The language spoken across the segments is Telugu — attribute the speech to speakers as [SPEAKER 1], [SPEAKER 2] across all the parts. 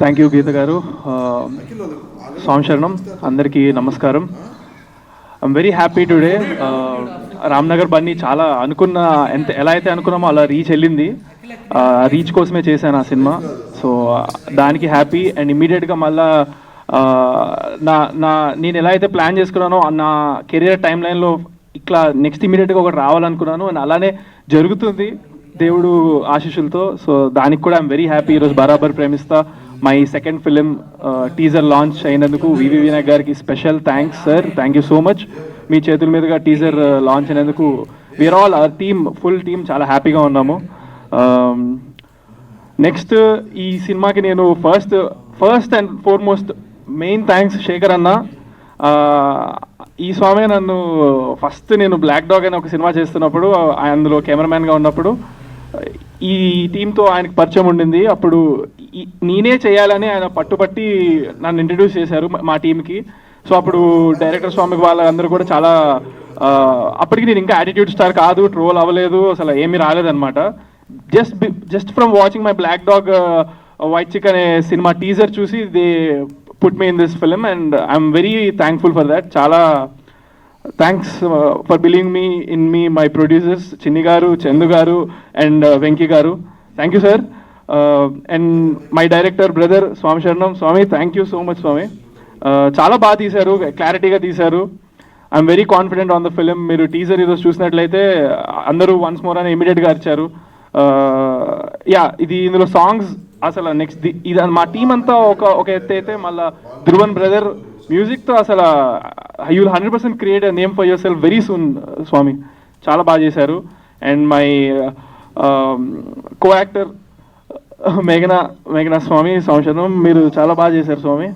[SPEAKER 1] థ్యాంక్ యూ గీత గారు సంశరణం అందరికీ నమస్కారం. I'm very happy today Ramnagar Bunny చాలా అనుకున్న ఎంత ఎలా అయితే అనుకున్నామో అలా రీచ్ వెళ్ళింది. Uh, రీచ్ కోసమే చేశాను ఆ సినిమా. సో uh, దానికి హ్యాపీ అండ్ ఇమీడియట్గా మళ్ళా uh, నా నా నేను ఎలా అయితే ప్లాన్ చేసుకున్నానో నా కెరియర్ టైం లైన్లో ఇట్లా నెక్స్ట్ ఇమీడియట్గా ఒకటి రావాలనుకున్నాను. అండ్ అలానే జరుగుతుంది దేవుడు ఆశీస్సులతో. సో దానికి కూడా ఐఎమ్ వెరీ హ్యాపీ ఈరోజు బరాబర్ ప్రేమిస్తా. My second film teaser launch అయినందుకు వివి వినాయక్ గారికి special thanks sir. Thank you so much మీ చేతుల మీదుగా టీజర్ లాంచ్ అయినందుకు we're all our team full team చాలా హ్యాపీగా ఉన్నాము. Um, నెక్స్ట్ ఈ సినిమాకి నేను first first and foremost main thanks Shekhar అన్న. ఈ స్వామి నన్ను ఫస్ట్ నేను బ్లాక్ డాగ్ అనే ఒక సినిమా చేస్తున్నప్పుడు అందులో కెమెరామ్యాన్గా ఉన్నప్పుడు ఈ టీంతో ఆయనకు పరిచయం ఉండింది. అప్పుడు ఈ- నేనే చేయాలని ఆయన పట్టుపట్టి నన్ను ఇంట్రడ్యూస్ చేశారు మా- టీంకి సో అప్పుడు డైరెక్టర్ స్వామి వాళ్ళందరూ కూడా చాలా అప్పటికి నేను ఇంకా యాటిట్యూడ్ స్టార్ కాదు ట్రోల్ అవ్వలేదు అసలు ఏమీ రాలేదన్నమాట. Just just from watching my black dog white chick అనే సినిమా టీజర్ చూసి they put me in this film and I'm very thankful for that చాలా thanks for believing me in me my producers Chinni గారు చందు గారు అండ్ వెంకీ గారు thank you sir and my director brother Swamy Sharanam Swamy thank you so much Swamy చాలా బాగా తీశారు క్లారిటీగా తీశారు. I'm very confident on the film మీరు టీజర్ ఈరోజు చూసినట్లయితే అందరూ వన్స్ మోర్ అని ఇమీడియట్గా అరిచారు. Uh, యా ఇది ఇందులో సాంగ్స్ అసలు నెక్స్ట్ ఇది మా టీం అంతా ఒక ఒక ఎత్తు అయితే మళ్ళీ ధ్రువన్ బ్రదర్ మ్యూజిక్తో అసలు you will hundred percent create name for your self very soon స్వామి. చాలా బాగా చేశారు. అండ్ మై కో యాక్టర్ మేఘనా మేఘనా స్వామి సంవత్సరం మీరు చాలా బాగా చేశారు స్వామి.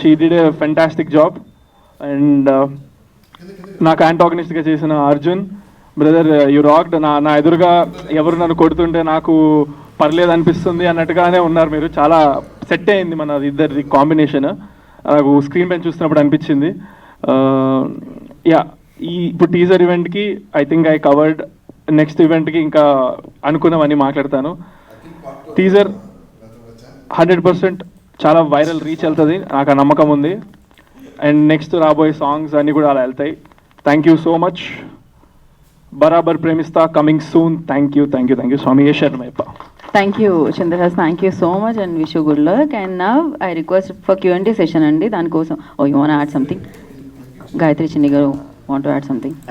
[SPEAKER 1] She did a fantastic job and నాకు యాంటాగనిస్ట్గా చేసిన అర్జున్ బ్రదర్ యు రాక్డ్ నా నా ఎదురుగా ఎవరు నన్ను కొడుతుంటే నాకు పర్లేదు అనిపిస్తుంది అన్నట్టుగానే ఉన్నారు మీరు. చాలా సెట్ అయింది మన ఇద్దరి కాంబినేషన్ నాకు స్క్రీన్ పైన చూసినప్పుడు అనిపించింది. యా ఈ ఇప్పుడు టీజర్ ఈవెంట్కి I think I covered next ఈవెంట్కి ఇంకా అనుకున్నామని మాట్లాడతాను. టీజర్ హండ్రెడ్ పర్సెంట్ చాలా వైరల్ రీచ్ వెళ్తుంది. నాకు ఆ నమ్మకం ఉంది. అండ్ నెక్స్ట్ రాబోయే సాంగ్స్ అన్నీ కూడా అలా వెళ్తాయి. థ్యాంక్ యూ సో మచ్ బరాబర్ ప్రేమిస్తా. Coming soon thank you thank you thank you Swamy Sharma శర్మయ్యప్ప
[SPEAKER 2] thank you Chandrahas thank you so much and wish you good luck and now I request for Q session అండి. దానికోసం ఓ you want add something Gayatri Chinni గారు వాంట్ యాడ్ సంథింగ్